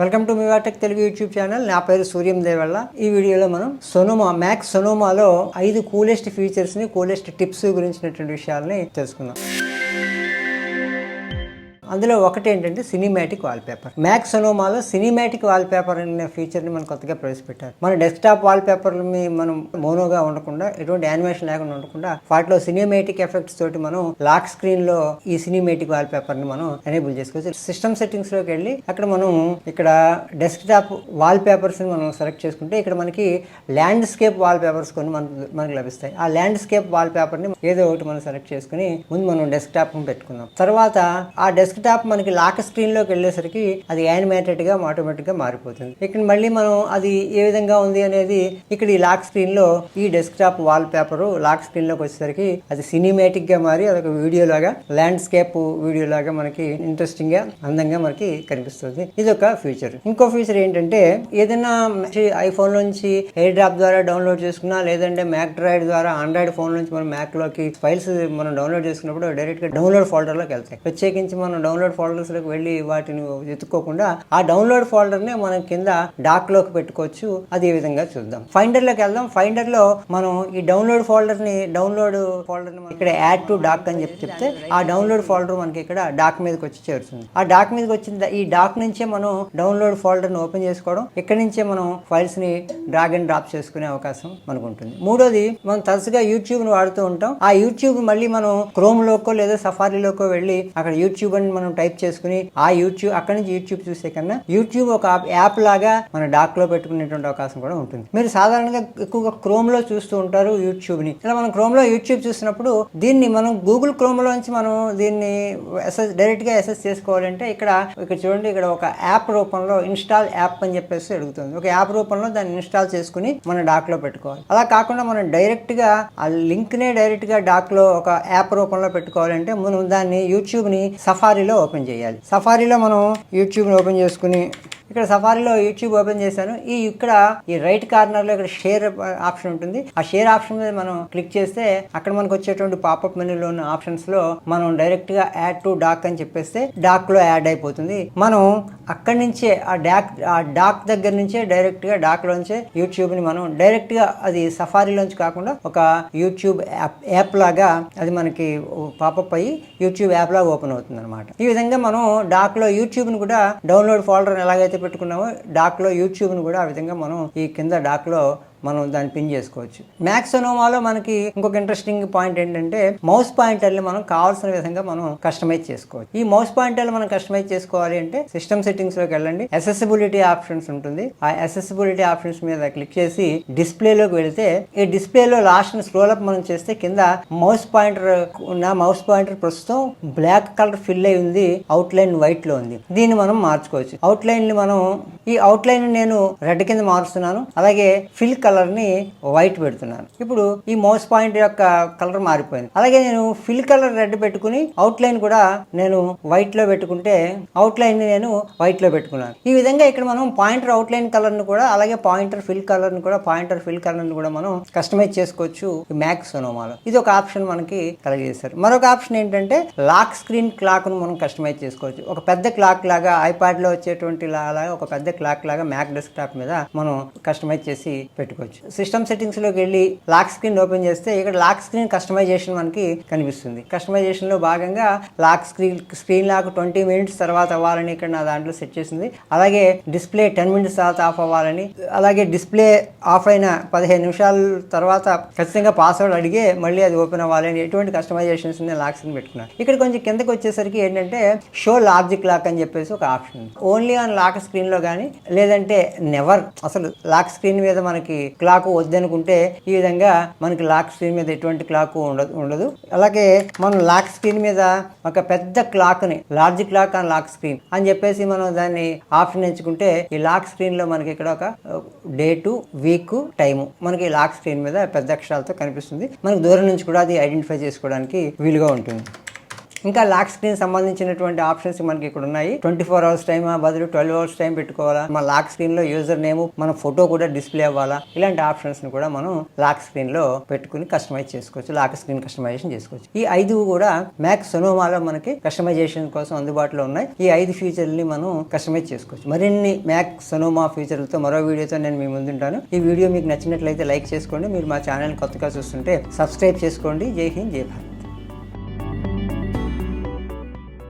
Welcome to Mivatech Telugu YouTube channel. నా పేరు సూర్యం దేవల్ల. ఈ వీడియోలో మనం సొనోమా మ్యాక్స్ సొనోమాలో ఐదు కూలెస్ట్ ఫీచర్స్ని కూలెస్ట్ టిప్స్ గురించినటువంటి విషయాల్ని తెలుసుకుందాం. అందులో ఒకటి ఏంటంటే సినిమాటిక్ వాల్ పేపర్ మ్యాక్స్ సొనోమాలో సినిమాటిక్ వాల్ పేపర్ అనే ఫీచర్ని మనం కొత్తగా ప్రవేశపెట్టారు. మన డెస్క్టాప్ వాల్ పేపర్ మనం మోనోగా ఉండకుండా ఎటువంటి యానిమేషన్ లేకుండా ఉండకుండా వాటిలో సినిమాటిక్ ఎఫెక్ట్స్ తోటి మనం లాక్ స్క్రీన్లో ఈ సినిమాటిక్ వాల్ మనం ఎనేబుల్ చేసుకోవచ్చు. సిస్టమ్ సెట్టింగ్స్లోకి వెళ్ళి అక్కడ మనం ఇక్కడ డెస్క్టాప్ వాల్ పేపర్స్ని మనం సెలెక్ట్ చేసుకుంటే ఇక్కడ మనకి ల్యాండ్స్కేప్ వాల్ పేపర్స్ కొన్ని మనకు మనకు లభిస్తాయి. ఆ ల్యాండ్స్కేప్ వాల్ని ఏదో ఒకటి మనం సెలెక్ట్ చేసుకుని ముందు మనం డెస్క్టాప్ పెట్టుకుందాం. తర్వాత ఆ డెస్క్ టాప్ మనకి లాక్ స్క్రీన్లోకి వెళ్ళేసరికి అది యానిమేటెడ్గా గా ఆటోమేటిక్గా మారిపోతుంది. ఇక్కడ మళ్ళీ మనం అది ఏ విధంగా ఉంది అనేది ఇక్కడ ఈ లాక్ స్క్రీన్లో ఈ desktop wallpaper lock స్క్రీన్లోకి వచ్చేసరికి అది సినిమేటిక్గా మారి అదొక వీడియో లాగా ల్యాండ్స్కేప్ వీడియో లాగా మనకి ఇంట్రెస్టింగ్గా అందంగా మనకి కనిపిస్తుంది. ఇది ఒక ఫీచర్. ఇంకో ఫీచర్ ఏంటంటే ఏదైనా ఐఫోన్ నుంచి ఎయిర్ డ్రాప్ ద్వారా డౌన్లోడ్ చేసుకున్నా లేదంటే మ్యాక్ డ్రైడ్ ద్వారా ఆండ్రాయిడ్ ఫోన్ నుంచి మనం మ్యాక్లోకి ఫైల్స్ మనం డౌన్లోడ్ చేసుకున్నప్పుడు డైరెక్ట్గా డౌన్లోడ్ ఫోల్డర్లోకి వెళ్తాయి. ప్రత్యేకించి మనం డౌన్లోడ్ ఫోల్డర్స్లోకి వెళ్ళి వాటిని వెతుక్కోకుండా ఆ డౌన్లోడ్ ఫోల్డర్నే మనం కింద డాక్లోకి పెట్టుకోవచ్చు. అదే విధంగా చూద్దాం. ఫైండర్లోకి వెళ్దాం. ఫైండర్లో మనం ఈ డౌన్లోడ్ ఫోల్డర్ని డౌన్లోడ్ ఫోల్డర్ని ఇక్కడ యాడ్ టు డాక్ అని చెప్పి చెప్తే ఆ డౌన్లోడ్ ఫోల్డర్ మనకి ఇక్కడ డాక్ మీదకి వచ్చి చేరుతుంది. ఆ డాక్ మీదకి వచ్చిన ఈ డాక్ నుంచే మనం డౌన్లోడ్ ఫోల్డర్ని ఓపెన్ చేసుకోవడం ఇక్కడ నుంచే మనం ఫైల్స్ని డ్రాగ్ అండ్ డ్రాప్ చేసుకునే అవకాశం మనకు ఉంటుంది. మూడోది మనం తరచుగా యూట్యూబ్ని వాడుతూ ఉంటాం. ఆ యూట్యూబ్ మళ్ళీ మనం క్రోమ్ లోకో లేదా సఫారీలోకో వెళ్ళి అక్కడ యూట్యూబ్ అని మనం టైప్ చేసుకుని ఆ యూట్యూబ్ అక్కడ నుంచి యూట్యూబ్ చూసే కన్నా యూట్యూబ్ ఒక యాప్ లాగా మన డాక్లో పెట్టుకునేటువంటి అవకాశం కూడా ఉంటుంది. మీరు సాధారణంగా ఎక్కువగా క్రోమ్లో చూస్తూ ఉంటారు యూట్యూబ్ని. ఇలా మనం క్రోమ్లో యూట్యూబ్ చూసినప్పుడు దీన్ని మనం గూగుల్ క్రోమ్ లోంచి మనం దీన్ని ఎస్ఎస్ డైరెక్ట్గా ఎస్ఎస్ చేసుకోవాలంటే ఇక్కడ ఇక్కడ చూడండి ఇక్కడ ఒక యాప్ రూపంలో ఇన్స్టాల్ యాప్ అని చెప్పేసి అడుగుతుంది. ఒక యాప్ రూపంలో దాన్ని ఇన్స్టాల్ చేసుకుని మన డాక్లో పెట్టుకోవాలి. అలా కాకుండా మనం డైరెక్ట్గా ఆ లింక్ నే డైరెక్ట్గా డాక్లో ఒక యాప్ రూపంలో పెట్టుకోవాలంటే మనం దాన్ని యూట్యూబ్ని సఫారీలో ఓపెన్ చేయాలి. సఫారీలో మనం యూట్యూబ్ ఓపెన్ చేసుకుని ఇక్కడ సఫారీలో యూట్యూబ్ ఓపెన్ చేశాను. ఈ ఇక్కడ ఈ రైట్ కార్నర్లో ఇక్కడ షేర్ ఆప్షన్ ఉంటుంది. ఆ షేర్ ఆప్షన్ మీద మనం క్లిక్ చేస్తే అక్కడ మనకు వచ్చేటువంటి పాపప్ మెనూలో ఉన్న ఆప్షన్స్లో మనం డైరెక్ట్గా యాడ్ టు డాక్ అని చెప్పేస్తే డాక్లో యాడ్ అయిపోతుంది. మనం అక్కడి నుంచే ఆ డాక్ ఆ డాక్ దగ్గర నుంచే డైరెక్ట్గా డాక్ లోంచే యూట్యూబ్ని మనం డైరెక్ట్గా అది సఫారీలోంచి కాకుండా ఒక యూట్యూబ్ యాప్ యాప్ లాగా అది మనకి పాపప్ అయ్యి యూట్యూబ్ యాప్ లాగా ఓపెన్ అవుతుంది అనమాట ఈ విధంగా మనం డాక్లో యూట్యూబ్ని కూడా డౌన్లోడ్ ఫోల్డర్ ఎలాగైతే పెట్టుకున్నామో డాక్లో యూట్యూబ్ను యూట్యూబ్ కూడా ఆ విధంగా మనం ఈ కింద డాక్లో మనం దాన్ని పిన్ చేసుకోవచ్చు. మ్యాక్సోనోమాలో మనకి ఇంకొక ఇంట్రెస్టింగ్ పాయింట్ ఏంటంటే మౌస్ పాయింటర్ని మనం కావాల్సిన విధంగా మనం కస్టమైజ్ చేసుకోవచ్చు. ఈ మౌస్ పాయింటర్లు మనం కస్టమైజ్ చేసుకోవాలి అంటే సిస్టమ్ సెట్టింగ్స్లోకి వెళ్ళండి. అసెసిబిలిటీ ఆప్షన్స్ ఉంటుంది. ఆ అసెసిబిలిటీ ఆప్షన్స్ మీద క్లిక్ చేసి డిస్ప్లేలోకి వెళితే ఈ డిస్ప్లేలో లాస్ట్ స్క్రోల్ అప్ మనం చేస్తే కింద మౌస్ పాయింటర్ ఉన్న మౌస్ పాయింటర్ ప్రస్తుతం బ్లాక్ కలర్ ఫిల్ అయి ఉంది. అవుట్ లైన్ వైట్లో ఉంది. దీన్ని మనం మార్చుకోవచ్చు. అవుట్ లైన్ని మనం ఈ అవుట్ లైన్ నేను రెడ్ కింద మారుస్తున్నాను. అలాగే ఫిల్ కలర్ ని వైట్ పెడుతున్నాను. ఇప్పుడు ఈ మౌస్ పాయింట్ యొక్క కలర్ మారిపోయింది. అలాగే నేను ఫిల్ కలర్ రెడ్ పెట్టుకుని అవుట్ లైన్ కూడా నేను వైట్లో పెట్టుకుంటే అవుట్ లైన్ని నేను వైట్లో పెట్టుకున్నాను. ఈ విధంగా ఇక్కడ మనం పాయింటర్ అవుట్ లైన్ కలర్ కూడా అలాగే పాయింటర్ ఫిల్ కలర్ని కూడా పాయింటర్ ఫిల్ కలర్ని కూడా మనం కస్టమైజ్ చేసుకోవచ్చు మ్యాక్ సోనోమాలో ఇది ఒక ఆప్షన్ మనకి కలగజేస్తారు మరొక ఆప్షన్ ఏంటంటే లాక్ స్క్రీన్ క్లాక్ను మనం కస్టమైజ్ చేసుకోవచ్చు. ఒక పెద్ద క్లాక్ లాగా ఐపాడ్లో వచ్చేటువంటి లాగా ఒక పెద్ద క్లాక్ లాగా మ్యాక్ డెస్క్టాప్ మీద మనం కస్టమైజ్ చేసి పెట్టుకోవచ్చు సిస్టమ్ సెట్టింగ్స్లోకి వెళ్ళి లాక్ స్క్రీన్ ఓపెన్ చేస్తే ఇక్కడ లాక్ స్క్రీన్ కస్టమైజేషన్ మనకి కనిపిస్తుంది. కస్టమైజేషన్లో భాగంగా lock screen screen lock twenty minutes తర్వాత అవ్వాలని ఇక్కడ నా దాంట్లో సెట్ చేసింది. అలాగే డిస్ప్లే టెన్ మినిట్స్ తర్వాత ఆఫ్ అవ్వాలని అలాగే డిస్ప్లే ఆఫ్ అయిన పదిహేను నిమిషాల తర్వాత ఖచ్చితంగా పాస్వర్డ్ అడిగే మళ్ళీ అది ఓపెన్ అవ్వాలని ఎటువంటి కస్టమైజేషన్స్ లాక్ స్క్రీన్ పెట్టుకున్నాను ఇక్కడ కొంచెం కిందకి వచ్చేసరికి ఏంటంటే షో లాజిక్ లాక్ అని చెప్పేసి ఒక ఆప్షన్ ఓన్లీ ఆన్ లాక్ స్క్రీన్లో కానీ లేదంటే నెవర్ అసలు లాక్ స్క్రీన్ మీద మనకి క్లాక్ వద్దనుకుంటే ఈ విధంగా మనకి లాక్ స్క్రీన్ మీద ఎటువంటి క్లాక్ ఉండదు ఉండదు. అలాగే మనం లాక్ స్క్రీన్ మీద ఒక పెద్ద క్లాక్ని large clock and lock screen అని చెప్పేసి మనం దాన్ని ఆప్షన్ ఎంచుకుంటే ఈ లాక్ స్క్రీన్లో మనకి ఇక్కడ ఒక డేటు వీక్ టైము మనకి లాక్ స్క్రీన్ మీద పెద్ద అక్షరాలతో కనిపిస్తుంది. మనకి దూరం నుంచి కూడా అది ఐడెంటిఫై చేసుకోవడానికి వీలుగా ఉంటుంది. ఇంకా లాక్ స్క్రీన్ సంబంధించినటువంటి ఆప్షన్స్ మనకి ఇక్కడ ఉన్నాయి. ట్వంటీ ఫోర్ అవర్స్ టైం బదులు ట్వెల్వ్ అవర్స్ టైం పెట్టుకోవాలా? మన లాక్ స్క్రీన్లో యూజర్ నేమ్ మన ఫోటో కూడా డిస్ప్లే అవ్వాలా? ఇలాంటి ఆప్షన్స్ని కూడా మనం లాక్ స్క్రీన్లో పెట్టుకుని కస్టమైజ్ చేసుకోవచ్చు. లాక్ స్క్రీన్ కస్టమైజేషన్ చేసుకోవచ్చు. ఈ ఐదు కూడా మ్యాక్ సొనోమాలో మనకి కస్టమైజేషన్ కోసం అందుబాటులో ఉన్నాయి. ఈ ఐదు ఫీచర్ని మనం కస్టమైజ్ చేసుకోవచ్చు. మరిన్ని మ్యాక్ సొనోమా ఫీచర్లతో మరో వీడియోతో నేను మీ ముందుంటాను ఈ వీడియో మీకు నచ్చినట్లయితే లైక్ చేసుకోండి. మీరు మా ఛానల్ కొత్తగా చూస్తుంటే సబ్స్క్రైబ్ చేసుకోండి. జై హింద్ జై భారత్.